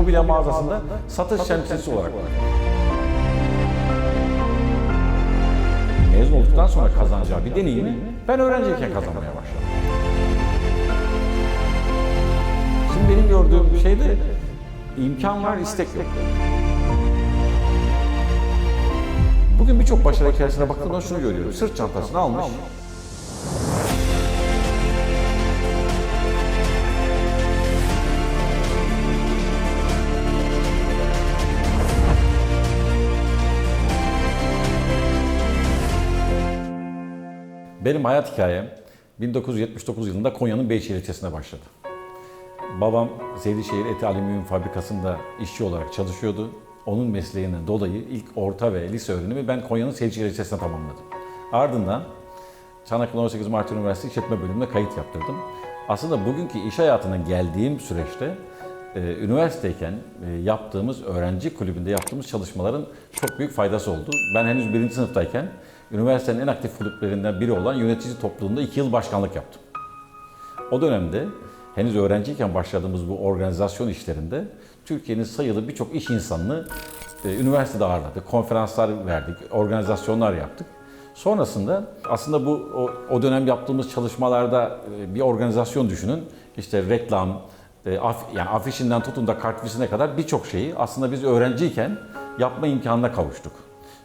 mobilya mağazasında satış temsilcisi olarak. Mezun olduktan sonra kazanacağı bir deneyimi ben öğrenciyken kazanmaya başladım. Şimdi benim gördüğüm şeyde imkan var, istek yok. Bugün birçok başarı hikayesine baktığımda şunu görüyorum. Sırt çantasını almış, Benim hayat hikayem 1979 yılında Konya'nın Beyşehir ilçesine başladı. Babam Seydişehir Eti Alüminyum Fabrikası'nda işçi olarak çalışıyordu. Onun mesleğinden dolayı ilk orta ve lise öğrenimi ben Konya'nın Seydişehir ilçesine tamamladım. Ardından Çanakkale 18 Mart Üniversitesi İşletme Bölümüne kayıt yaptırdım. Aslında bugünkü iş hayatına geldiğim süreçte e, üniversiteyken e, yaptığımız, öğrenci kulübünde yaptığımız çalışmaların çok büyük faydası oldu. Ben henüz birinci sınıftayken üniversitenin en aktif kulüplerinden biri olan yönetici topluluğunda iki yıl başkanlık yaptım. O dönemde henüz öğrenciyken başladığımız bu organizasyon işlerinde Türkiye'nin sayılı birçok iş insanını e, üniversitede ağırladık. Konferanslar verdik, organizasyonlar yaptık. Sonrasında aslında bu o, o dönem yaptığımız çalışmalarda e, bir organizasyon düşünün. İşte reklam, e, af, yani afişinden tutun da kartvisine kadar birçok şeyi aslında biz öğrenciyken yapma imkanına kavuştuk.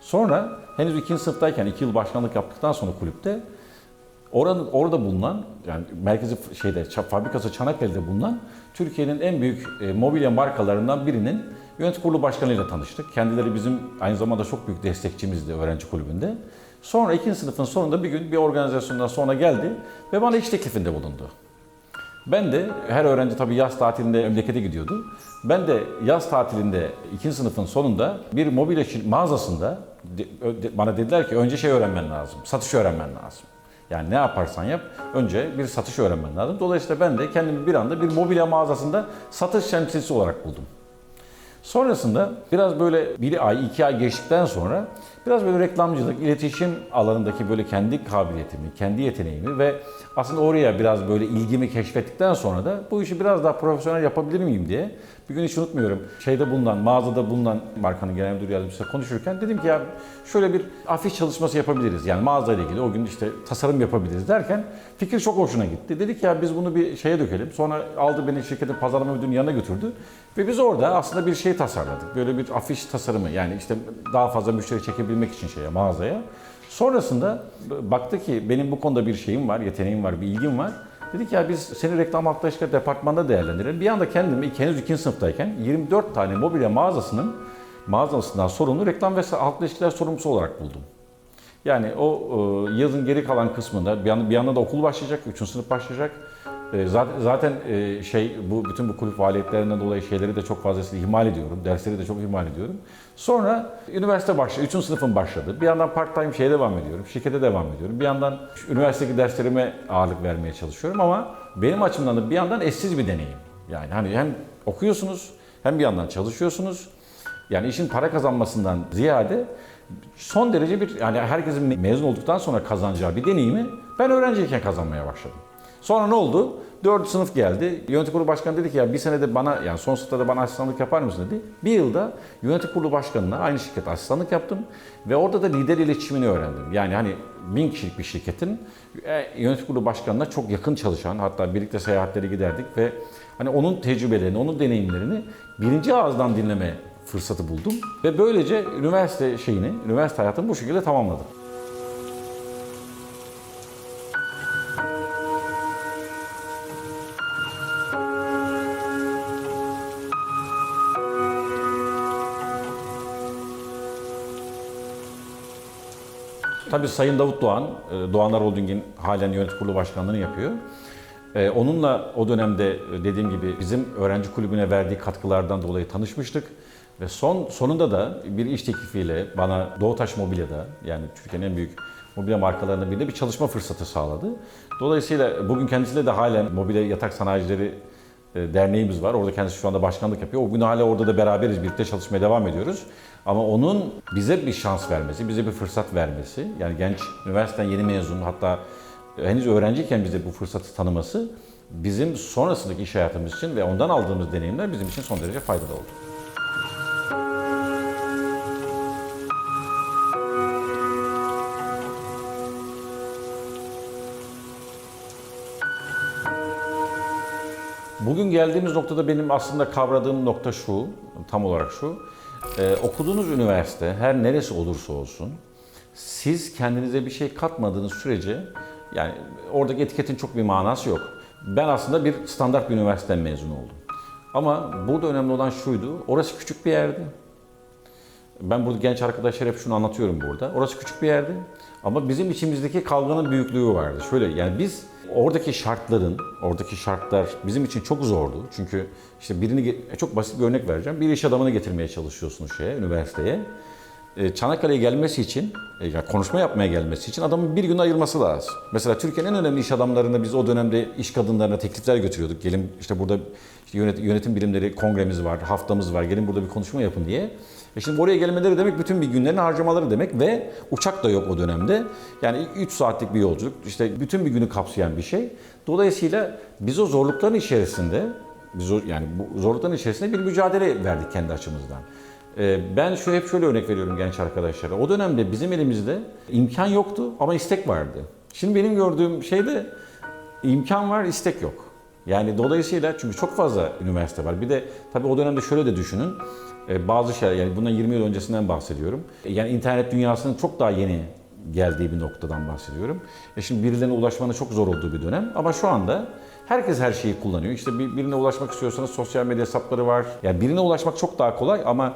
Sonra henüz ikinci sınıftayken iki yıl başkanlık yaptıktan sonra kulüpte Orada, orada bulunan, yani merkezi şeyde, fabrikası Çanakkale'de bulunan Türkiye'nin en büyük e, mobilya markalarından birinin yönetim kurulu başkanıyla tanıştık. Kendileri bizim aynı zamanda çok büyük destekçimizdi öğrenci kulübünde. Sonra ikinci sınıfın sonunda bir gün bir organizasyondan sonra geldi ve bana iş teklifinde bulundu. Ben de her öğrenci tabii yaz tatilinde memlekete gidiyordu. Ben de yaz tatilinde ikinci sınıfın sonunda bir mobilya mağazasında bana dediler ki önce şey öğrenmen lazım, satış öğrenmen lazım. Yani ne yaparsan yap önce bir satış öğrenmen lazım. Dolayısıyla ben de kendimi bir anda bir mobilya mağazasında satış temsilcisi olarak buldum. Sonrasında biraz böyle bir ay, iki ay geçtikten sonra biraz böyle reklamcılık, iletişim alanındaki böyle kendi kabiliyetimi, kendi yeteneğimi ve aslında oraya biraz böyle ilgimi keşfettikten sonra da bu işi biraz daha profesyonel yapabilir miyim diye bir gün hiç unutmuyorum. Şeyde bulunan, mağazada bulunan markanın genel müdür yardımcısıyla konuşurken dedim ki ya şöyle bir afiş çalışması yapabiliriz. Yani mağazayla ilgili o gün işte tasarım yapabiliriz derken fikir çok hoşuna gitti. Dedik ya biz bunu bir şeye dökelim. Sonra aldı beni şirketin pazarlama müdürünün yanına götürdü. Ve biz orada aslında bir şey tasarladık. Böyle bir afiş tasarımı yani işte daha fazla müşteri çekebilmek için şeye mağazaya. Sonrasında baktı ki benim bu konuda bir şeyim var, yeteneğim var, bir ilgim var. Dedik ya biz seni reklam halkla ilişkiler departmanında değerlendirelim. Bir anda kendimi henüz ikinci sınıftayken 24 tane mobilya mağazasının mağazasından sorumlu reklam ve halkla ilişkiler sorumlusu olarak buldum. Yani o e, yazın geri kalan kısmında bir yandan, bir yandan da okul başlayacak, 3. sınıf başlayacak. E, zaten zaten şey bu bütün bu kulüp faaliyetlerinden dolayı şeyleri de çok fazlasıyla ihmal ediyorum. Dersleri de çok ihmal ediyorum. Sonra üniversite başladı, 3. sınıfın başladı. Bir yandan part time şeye devam ediyorum, şirkete devam ediyorum. Bir yandan üniversitedeki derslerime ağırlık vermeye çalışıyorum ama benim açımdan da bir yandan eşsiz bir deneyim. Yani hani hem okuyorsunuz hem bir yandan çalışıyorsunuz. Yani işin para kazanmasından ziyade son derece bir yani herkesin me- mezun olduktan sonra kazanacağı bir deneyimi ben öğrenciyken kazanmaya başladım. Sonra ne oldu? Dördüncü sınıf geldi. Yönetim kurulu başkanı dedi ki ya bir senede bana yani son sınıfta da bana asistanlık yapar mısın dedi. Bir yılda yönetim kurulu başkanına aynı şirkette asistanlık yaptım ve orada da lider iletişimini öğrendim. Yani hani bin kişilik bir şirketin e, yönetim kurulu başkanına çok yakın çalışan hatta birlikte seyahatlere giderdik ve hani onun tecrübelerini, onun deneyimlerini birinci ağızdan dinleme fırsatı buldum ve böylece üniversite şeyini, üniversite hayatımı bu şekilde tamamladım. Tabii Sayın Davut Doğan, e, Doğanlar Holding'in halen yönetim kurulu başkanlığını yapıyor. E, Onunla o dönemde e, dediğim gibi bizim öğrenci kulübüne verdiği katkılardan dolayı tanışmıştık. Ve son sonunda da bir iş teklifiyle bana Doğutaş Mobilya'da yani Türkiye'nin en büyük mobilya markalarından birinde bir çalışma fırsatı sağladı. Dolayısıyla bugün kendisiyle de halen mobilya yatak sanayicileri derneğimiz var. Orada kendisi şu anda başkanlık yapıyor. O gün hala orada da beraberiz, birlikte çalışmaya devam ediyoruz. Ama onun bize bir şans vermesi, bize bir fırsat vermesi, yani genç üniversiteden yeni mezun hatta henüz öğrenciyken bize bu fırsatı tanıması bizim sonrasındaki iş hayatımız için ve ondan aldığımız deneyimler bizim için son derece faydalı oldu. Bugün geldiğimiz noktada benim aslında kavradığım nokta şu, tam olarak şu. Ee, okuduğunuz üniversite her neresi olursa olsun, siz kendinize bir şey katmadığınız sürece, yani oradaki etiketin çok bir manası yok. Ben aslında bir standart bir üniversiteden mezun oldum. Ama burada önemli olan şuydu, orası küçük bir yerdi. Ben burada genç arkadaşlar hep şunu anlatıyorum burada. Orası küçük bir yerdi ama bizim içimizdeki kavganın büyüklüğü vardı. Şöyle yani biz oradaki şartların, oradaki şartlar bizim için çok zordu. Çünkü işte birini ge- çok basit bir örnek vereceğim. Bir iş adamını getirmeye çalışıyorsunuz şeye, üniversiteye. E, Çanakkale'ye gelmesi için, e, yani konuşma yapmaya gelmesi için adamın bir gün ayırması lazım. Mesela Türkiye'nin en önemli iş adamlarına biz o dönemde iş kadınlarına teklifler götürüyorduk. Gelin işte burada işte yönet- yönetim bilimleri kongremiz var, haftamız var, gelin burada bir konuşma yapın diye. E şimdi oraya gelmeleri demek bütün bir günlerin harcamaları demek ve uçak da yok o dönemde. Yani 3 saatlik bir yolculuk, işte bütün bir günü kapsayan bir şey. Dolayısıyla biz o zorlukların içerisinde, biz o, yani bu zorlukların içerisinde bir mücadele verdik kendi açımızdan. Ee, Ben şu hep şöyle örnek veriyorum genç arkadaşlara. O dönemde bizim elimizde imkan yoktu ama istek vardı. Şimdi benim gördüğüm şeyde imkan var, istek yok. Yani dolayısıyla çünkü çok fazla üniversite var. Bir de tabii o dönemde şöyle de düşünün. Ee, Bazı şeyler yani bundan 20 yıl öncesinden bahsediyorum. Yani internet dünyasının çok daha yeni geldiği bir noktadan bahsediyorum. E şimdi birilerine ulaşmanın çok zor olduğu bir dönem ama şu anda herkes her şeyi kullanıyor. İşte bir- birine ulaşmak istiyorsanız sosyal medya hesapları var. Yani birine ulaşmak çok daha kolay ama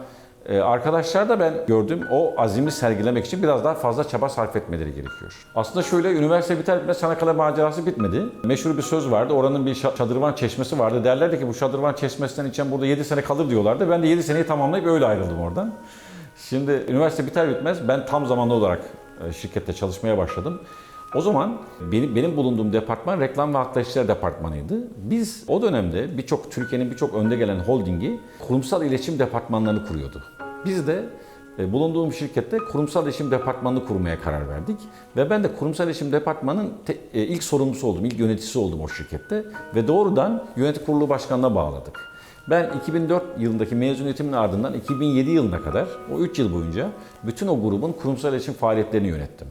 e, arkadaşlar da ben gördüm o azimi sergilemek için biraz daha fazla çaba sarf etmeleri gerekiyor. Aslında şöyle üniversite biter bitmez Çanakkale macerası bitmedi. Meşhur bir söz vardı. Oranın bir şa- şadırvan çeşmesi vardı. Derlerdi ki bu şadırvan çeşmesinden içen burada 7 sene kalır diyorlardı. Ben de 7 seneyi tamamlayıp öyle ayrıldım oradan. Şimdi üniversite biter bitmez ben tam zamanlı olarak e, şirkette çalışmaya başladım. O zaman benim, benim bulunduğum departman reklam ve halkla ilişkiler departmanıydı. Biz o dönemde birçok Türkiye'nin birçok önde gelen holdingi kurumsal iletişim departmanlarını kuruyordu. Biz de e, bulunduğum şirkette kurumsal iletişim departmanını kurmaya karar verdik. Ve ben de kurumsal iletişim departmanının e, ilk sorumlusu oldum, ilk yöneticisi oldum o şirkette. Ve doğrudan yönetim kurulu başkanına bağladık. Ben 2004 yılındaki mezuniyetimin ardından 2007 yılına kadar o 3 yıl boyunca bütün o grubun kurumsal iletişim faaliyetlerini yönettim.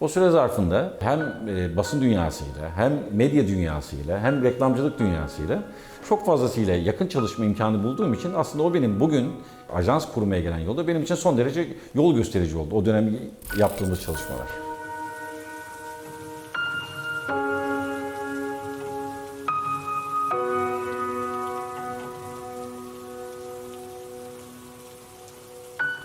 O süre zarfında hem e, basın dünyasıyla, hem medya dünyasıyla, hem reklamcılık dünyasıyla çok fazlasıyla yakın çalışma imkanı bulduğum için aslında o benim bugün ajans kurmaya gelen yolda benim için son derece yol gösterici oldu. O dönem yaptığımız çalışmalar.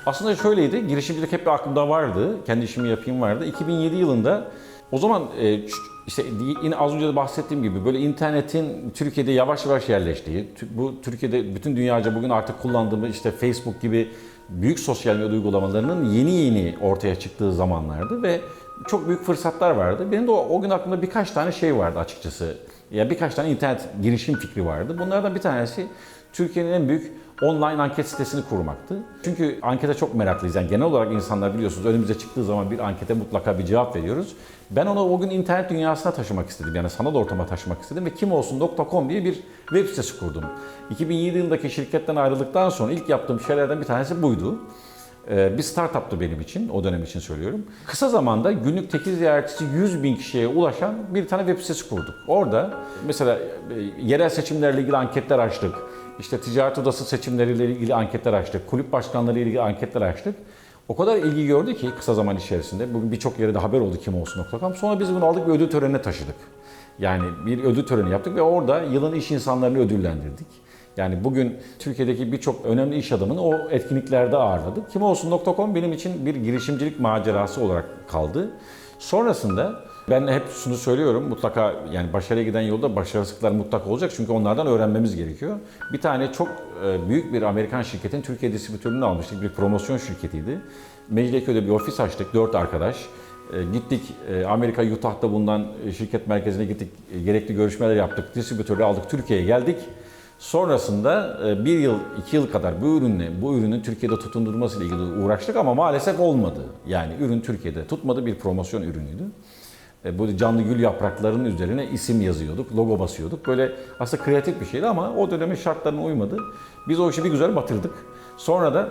Aslında şöyleydi, girişimcilik hep aklımda vardı, kendi işimi yapayım vardı. 2007 yılında o zaman e, işte yine az önce de bahsettiğim gibi böyle internetin Türkiye'de yavaş yavaş yerleştiği, bu Türkiye'de bütün dünyaca bugün artık kullandığımız işte Facebook gibi büyük sosyal medya uygulamalarının yeni yeni ortaya çıktığı zamanlardı ve çok büyük fırsatlar vardı. Benim de o, o gün aklımda birkaç tane şey vardı açıkçası. Ya birkaç tane internet girişim fikri vardı. Bunlardan bir tanesi Türkiye'nin en büyük online anket sitesini kurmaktı. Çünkü ankete çok meraklıyız. Yani genel olarak insanlar biliyorsunuz önümüze çıktığı zaman bir ankete mutlaka bir cevap veriyoruz. Ben onu o gün internet dünyasına taşımak istedim. Yani sanal ortama taşımak istedim ve kimolsun.com diye bir web sitesi kurdum. 2007 yılındaki şirketten ayrıldıktan sonra ilk yaptığım şeylerden bir tanesi buydu. Ee, Bir startuptı benim için, o dönem için söylüyorum. Kısa zamanda günlük tekil ziyaretçisi 100 bin kişiye ulaşan bir tane web sitesi kurduk. Orada mesela e, yerel seçimlerle ilgili anketler açtık. İşte ticaret odası seçimleriyle ilgili anketler açtık. Kulüp başkanları ile ilgili anketler açtık. O kadar ilgi gördü ki kısa zaman içerisinde. Bugün birçok yere de haber oldu kimolsun.com. Sonra biz bunu aldık ve ödül törenine taşıdık. Yani bir ödül töreni yaptık ve orada yılın iş insanlarını ödüllendirdik. Yani bugün Türkiye'deki birçok önemli iş adamını o etkinliklerde ağırladık. Kimolsun.com benim için bir girişimcilik macerası olarak kaldı. Sonrasında ben hep şunu söylüyorum mutlaka yani başarıya giden yolda başarısızlıklar mutlaka olacak çünkü onlardan öğrenmemiz gerekiyor. Bir tane çok e, büyük bir Amerikan şirketin Türkiye distribütörünü almıştık. Bir promosyon şirketiydi. Mecidiyeköy'de bir ofis açtık dört arkadaş. E, Gittik e, Amerika Utah'ta bulunan e, şirket merkezine gittik. Gerekli görüşmeler yaptık. Distribütörü aldık. Türkiye'ye geldik. Sonrasında bir yıl, iki yıl kadar bu ürünle, bu ürünün Türkiye'de tutundurması ile ilgili uğraştık ama maalesef olmadı. Yani ürün Türkiye'de tutmadı bir promosyon ürünüydü. Böyle canlı gül yapraklarının üzerine isim yazıyorduk, logo basıyorduk. Böyle aslında kreatif bir şeydi ama o dönemin şartlarına uymadı. Biz o işi bir güzel batırdık. Sonra da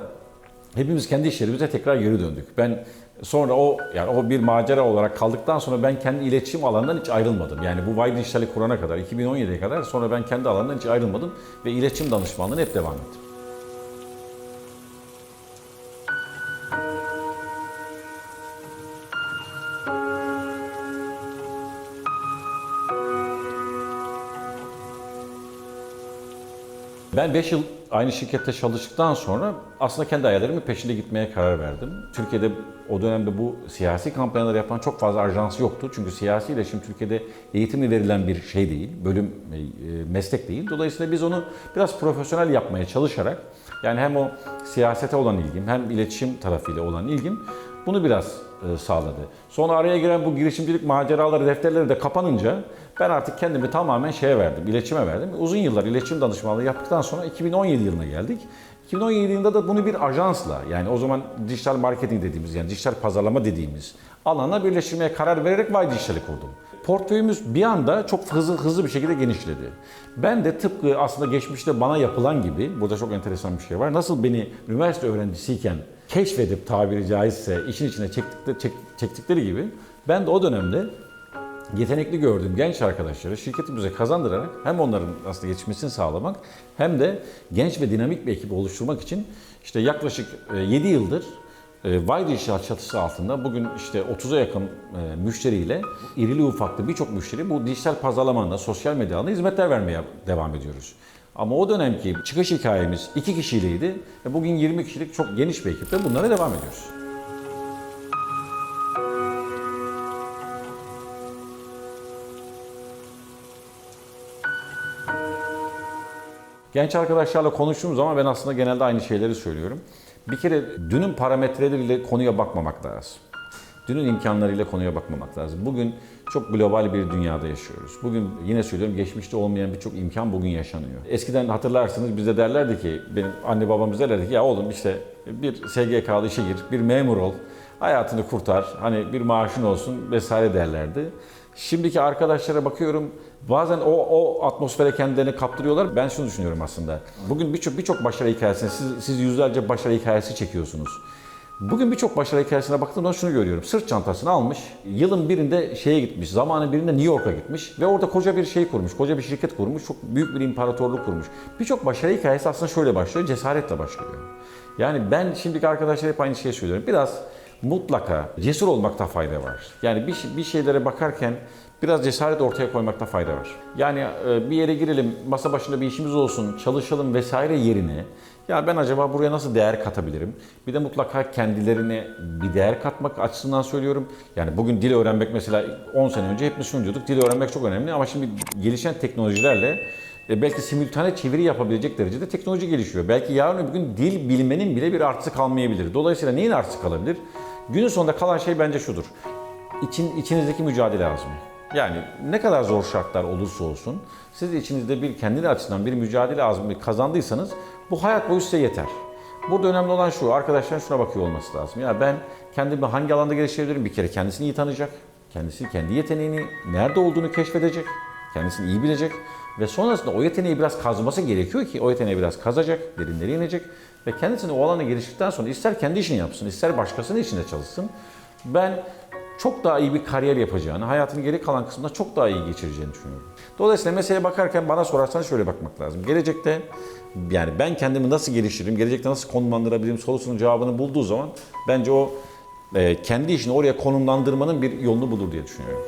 hepimiz kendi işlerimize tekrar geri döndük. Ben sonra o yani o bir macera olarak kaldıktan sonra ben kendi iletişim alanından hiç ayrılmadım. Yani bu Vay Dijital'i kurana kadar 2017'ye kadar sonra ben kendi alanından hiç ayrılmadım ve iletişim danışmanlığına hep devam ettim. Ben 5 yıl aynı şirkette çalıştıktan sonra aslında kendi hayallerimin peşinde gitmeye karar verdim. Türkiye'de o dönemde bu siyasi kampanyaları yapan çok fazla ajans yoktu. Çünkü siyasi iletişim Türkiye'de eğitimi verilen bir şey değil, bölüm, e, meslek değil. Dolayısıyla biz onu biraz profesyonel yapmaya çalışarak, yani hem o siyasete olan ilgim, hem iletişim tarafıyla olan ilgim bunu biraz e, sağladı. Sonra araya giren bu girişimcilik maceraları, defterleri de kapanınca ben artık kendimi tamamen şeye verdim, iletişime verdim. Uzun yıllar iletişim danışmanlığı yaptıktan sonra 2017 yılına geldik. 2017 yılında da bunu bir ajansla yani o zaman dijital marketing dediğimiz yani dijital pazarlama dediğimiz alana birleştirmeye karar vererek Vay Dijital'i kurdum. Portföyümüz bir anda çok hızlı hızlı bir şekilde genişledi. Ben de tıpkı aslında geçmişte bana yapılan gibi, burada çok enteresan bir şey var. Nasıl beni üniversite öğrencisiyken keşfedip tabiri caizse işin içine çektikleri, çek- çektikleri gibi ben de o dönemde yetenekli gördüğüm genç arkadaşları şirketimize kazandırarak hem onların aslında geçmesini sağlamak hem de genç ve dinamik bir ekip oluşturmak için işte yaklaşık 7 yıldır e, Vay Dijital çatısı altında bugün işte 30'a yakın e, müşteriyle irili ufaklı birçok müşteri bu dijital pazarlamada, sosyal medya alanında hizmetler vermeye devam ediyoruz. Ama o dönemki çıkış hikayemiz iki kişiyleydi ve bugün 20 kişilik çok geniş bir ekiple bunlara devam ediyoruz. Genç arkadaşlarla konuştuğum zaman ben aslında genelde aynı şeyleri söylüyorum. Bir kere dünün parametreleriyle konuya bakmamak lazım. Dünün imkanlarıyla konuya bakmamak lazım. Bugün çok global bir dünyada yaşıyoruz. Bugün yine söylüyorum geçmişte olmayan birçok imkan bugün yaşanıyor. Eskiden hatırlarsınız bize derlerdi ki, benim anne babam bize derlerdi ki ya oğlum işte bir SGK'lı işe gir, bir memur ol, hayatını kurtar, hani bir maaşın olsun vesaire derlerdi. Şimdiki arkadaşlara bakıyorum bazen o, o atmosfere kendilerini kaptırıyorlar. Ben şunu düşünüyorum aslında. Bugün birçok birçok başarı hikayesini, siz, siz yüzlerce başarı hikayesi çekiyorsunuz. Bugün birçok başarı hikayesine baktığımda şunu görüyorum. Sırt çantasını almış, yılın birinde şeye gitmiş, zamanın birinde New York'a gitmiş ve orada koca bir şey kurmuş, koca bir şirket kurmuş, çok büyük bir imparatorluk kurmuş. Birçok başarı hikayesi aslında şöyle başlıyor, cesaretle başlıyor. Yani ben şimdiki arkadaşlara hep aynı şeyi söylüyorum. Biraz mutlaka cesur olmakta fayda var. Yani bir, bir şeylere bakarken biraz cesaret ortaya koymakta fayda var. Yani e, bir yere girelim, masa başında bir işimiz olsun, çalışalım vesaire yerine ya ben acaba buraya nasıl değer katabilirim? Bir de mutlaka kendilerine bir değer katmak açısından söylüyorum. Yani bugün dil öğrenmek mesela 10 sene önce hepimiz şunu diyorduk. Dil öğrenmek çok önemli ama şimdi gelişen teknolojilerle e, belki simültane çeviri yapabilecek derecede teknoloji gelişiyor. Belki yarın öbür gün dil bilmenin bile bir artısı kalmayabilir. Dolayısıyla neyin artısı kalabilir? Günün sonunda kalan şey bence şudur. İçin, içinizdeki mücadele azmi. Yani ne kadar zor şartlar olursa olsun siz içinizde bir kendini açısından bir mücadele azmi kazandıysanız bu hayat boyu size yeter. Burada önemli olan şu, arkadaşların şuna bakıyor olması lazım. Ya ben kendimi hangi alanda geliştirebilirim? Bir kere kendisini iyi tanıyacak, kendisi kendi yeteneğini nerede olduğunu keşfedecek, kendisini iyi bilecek ve sonrasında o yeteneği biraz kazması gerekiyor ki o yeteneği biraz kazacak, derinlere inecek ve kendisini o alana geliştirdikten sonra ister kendi işini yapsın, ister başkasının işinde çalışsın. Ben çok daha iyi bir kariyer yapacağını, hayatının geri kalan kısmında çok daha iyi geçireceğini düşünüyorum. Dolayısıyla meseleye bakarken bana sorarsanız şöyle bakmak lazım. Gelecekte yani ben kendimi nasıl geliştiririm, gelecekte nasıl konumlandırabilirim sorusunun cevabını bulduğu zaman bence o e, kendi işini oraya konumlandırmanın bir yolunu bulur diye düşünüyorum.